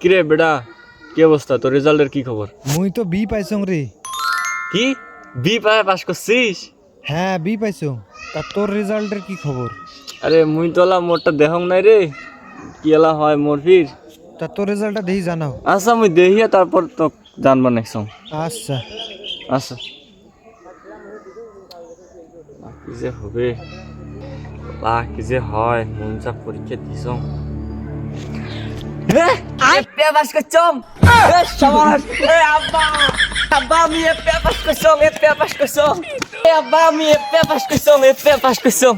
কিরে বেটা কি অবস্থা? তোর রেজাল্টের কি খবর? মুই তো বি পাইছং রে। কি? বি পায়ে পাস করছিস? হ্যাঁ বি পাইছং। তা তোর রেজাল্টের কি খবর? আরে মুই তোলা মোরটা দেহং নাই রে। কি এলা হয় মোর ফির? তা তোর রেজাল্টটা দেই জানাও। আচ্ছা মুই দেহিয়া তারপর তো জানবা নেক্সট। আচ্ছা। আচ্ছা। কি যে হবে বা কি যে হয় মন যা পরীক্ষা দিছ। এপে পাস করছম এ সমাজ এ আব্বা আব্বা আমি এপে পাস করছম এপে পাস করছম এ আব্বা আমি এপে পাস করছম এপে পাস করছম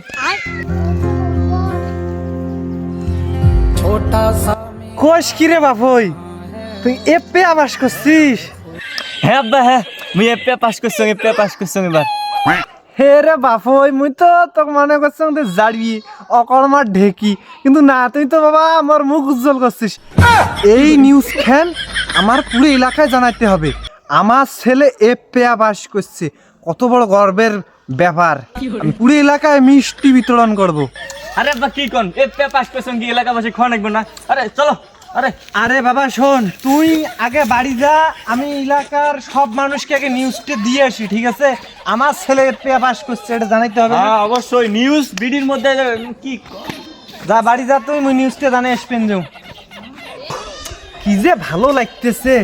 কোষ কি রে বাপই তুই এপে আবাস করছিস হ্যাঁ আব্বা হ্যাঁ মুই এপে পাস করছম এপে পাস করছম এবার হে রে বাপই, মুই তো তোক মনে করছং যে জাড়ি অকর্মার ঢেকি। কিন্তু না তুই তো বাবা আমার মুখ উজ্জ্বল করছিস এই নিউজ খান আমার পুরো এলাকায় জানাইতে হবে। আমার ছেলে এপে আবাস করছে কত বড় গর্বের ব্যাপার পুরো এলাকায় মিষ্টি বিতরণ করব। আরে আব্বা কি কোন? এপে পাস করছম কি এলাকা বসে খাওয়া লাগবে না। আরে, চলো। আরে আরে বাবা শোন তুই আগে বাড়ি যা আমি এলাকার সব মানুষকে আগে নিউজটা দিয়ে আসি ঠিক আছে? আমার ছেলে পেয়া পাস করছে এটা জানাইতে হবে হ্যাঁ অবশ্যই নিউজ বিডির মধ্যে কি? যা বাড়ি যা তুই মুই নিউজটা জানে আসবেন যাও। কি যে ভালো লাগতেছে।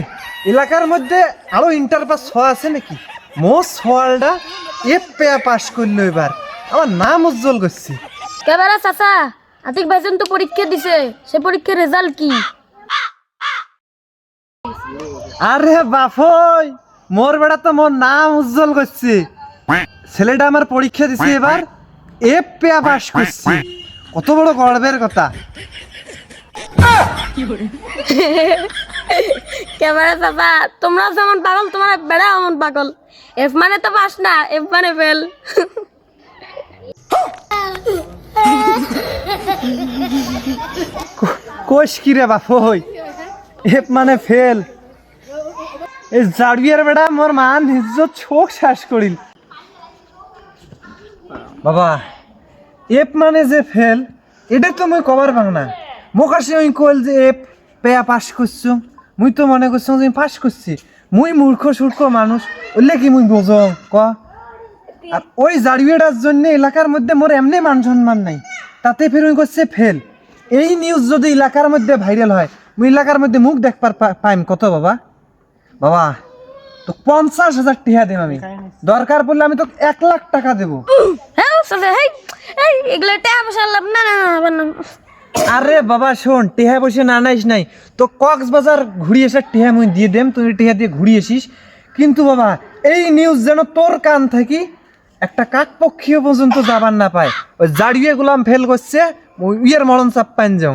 এলাকার মধ্যে আরও ইন্টার পাস হওয়া আছে নাকি? মোস্ট হওয়ালটা এ পেয়া পাস করল এবার। আমার নাম উজ্জ্বল করছি। কেবারা চাচা আতিক ভাইজান তো পরীক্ষা দিছে সে পরীক্ষার রেজাল্ট কি? আরে বাফই মোর বেড়া তো মোর নাম উজ্জ্বল করছে। ছেলেটা আমার পরীক্ষা দিছে এবার এ পেয়া পাস করছে। কত বড় গর্বের কথা। কেবারা চাচা তোমরা যেমন পাগল তোমার বেড়া এমন পাগল। এফ মানে তো পাস না এফ মানে ফেল কোষ কি রে বাফই? এফ মানে ফেল এই জাড়বিয়ার বেড়া মোর মান ইজ্জত চোখ শ্বাস করিল। বাবা, এপ মানে যে ফেল, এটা তো মুই কবার পাং না। মোক আসে ওই কল যে এপ, পেয়া পাস করছ। মুই তো মনে করছ যে পাস করছি। মুই মূর্খ সূর্খ মানুষ ওলে কি মুই বোঝ, ক? আর ওই জাড়িয়েটার জন্য এলাকার মধ্যে মোর এমনি মান সম্মান নাই। তাতে ফের ওই করছে ফেল। এই নিউজ যদি এলাকার মধ্যে ভাইরাল হয়, মুই এলাকার মধ্যে মুখ দেখবার পাইম। কত বাবা? বাবা তো পঞ্চাশ হাজার টিহা দেব আমি। দরকার পড়লে আমি তো এক লাখ টাকা দেবো। হ্যাঁ আরে বাবা শোন টেহা বসে না নাইস নাই। তো কক্সবাজার ঘুরিয়ে এসে টেহা মুই দিয়ে দেম তুই টেহা দিয়ে ঘুরিয়ে এসিস কিন্তু বাবা এই নিউজ যেন তোর কান থাকি একটা কাক পক্ষীয় পর্যন্ত যাবার না পায়। ওই জাড়িয়ে গুলাম ফেল করছে ইয়ের মরণ চাপ পাইন যাও।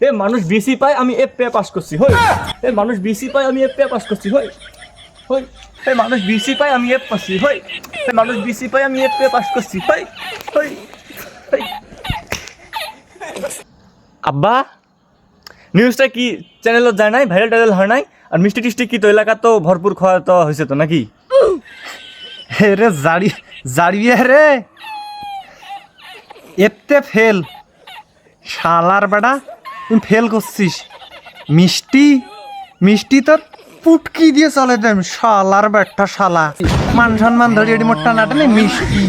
এ মানুষ বিসি পায়, আমি এপে পাস করছি, হই। এ মানুষ বিসি পায়, আমি এপে পাস করছি, হই। হই। এ মানুষ বিসি পায়, আমি এফ পাসছি হই। এ মানুষ বিসি পায়, আমি এপে পাস করছি, হই। হই। আব্বা নিউজটা কি চ্যানেলত যায় নাই ভাইরাল টাইরাল হয় নাই? আর মিষ্টি টিষ্টি কি তো এলাকা তো ভরপুর খাওয়া তো হয়েছে তো নাকি? হে রে জাড়ি জাড়িয়ে রে। এতে ফেল শালার তুই ফেল করছিস। মিষ্টি? মিষ্টি তোর পুটকি দিয়ে চলে দেন শালার ব্যাটটা শালা। মান সম্মান ধরে এটি মোটটা নাটনে মিষ্টি।